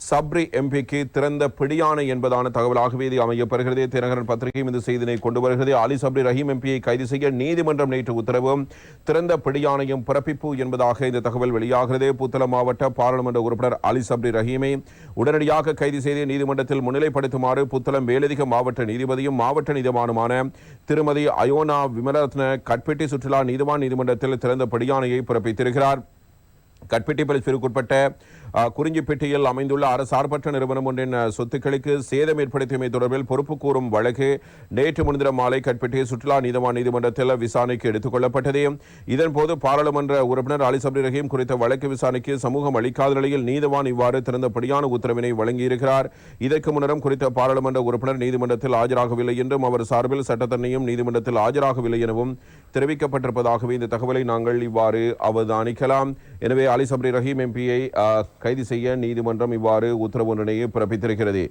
சப்ரி எம்பிக்கு திறந்த பிடியானை என்பதான தகவலாகவே இது அமையப்படுகிறது தினகரன் பத்திரிகையும் இந்த செய்தினை கொண்டு வருகிறது. அலி சப்ரி ரஹீம் எம்பியை கைது செய்ய நீதிமன்றம் நேற்று உத்தரவும் திறந்த பிடியானையும் பிறப்பிப்பு என்பதாக இந்த தகவல் வெளியாகிறது. புத்தளம் மாவட்ட பாராளுமன்ற உறுப்பினர் அலி சப்ரி ரஹீமை உடனடியாக கைது செய்து நீதிமன்றத்தில் முன்னிலைப்படுத்துமாறு புத்தளம் மேலதிக மாவட்ட நீதிபதியும் மாவட்ட நீதிமானுமான திருமதி அயோனா விமலரத்ன கட்பெட்டி சுற்றுலா நீதிவான் நீதிமன்றத்தில் திறந்த பிடியானையை பிறப்பித்திருக்கிறார். கட்பெட்டி பிரிவுக்குட்பட்ட குறிஞ்சிப்பேட்டையில் அமைந்துள்ள அரசார்பற்ற நிறுவனம் ஒன்றின் சொத்துக்களுக்கு சேதம் ஏற்படுத்தியமை தொடர்பில் பொறுப்பு கூறும் வழக்கு நேற்று முன்தினம் மாலை கட்பெட்டி சுற்றுலா நீதிவான் நீதிமன்றத்தில் விசாரணைக்கு எடுத்துக் கொள்ளப்பட்டது. இதன்போது பாராளுமன்ற உறுப்பினர் அலி சப்ரி ரஹீம் குறித்த வழக்கு விசாரணைக்கு சமூகம் அளிக்காத நிலையில் நீதிவான் இவ்வாறு திறந்தபடியான உத்தரவினை வழங்கியிருக்கிறார். இதற்கு முன்னரும் குறித்த பாராளுமன்ற உறுப்பினர் நீதிமன்றத்தில் ஆஜராகவில்லை என்றும் அவர் சார்பில் சட்டத்தன்னையும் நீதிமன்றத்தில் ஆஜராகவில்லை எனவும் தெரிவிக்கப்பட்டிருப்பதாகவே இந்த தகவலை நாங்கள் இவ்வாறு அவதானிக்கலாம். எனவே அலி சப்ரி ரஹீம் எம்பியை கைது செய்ய நீதிமன்றம் இவ்வாறு உத்தரவு ஒன்றினையே பிறப்பித்திருக்கிறது.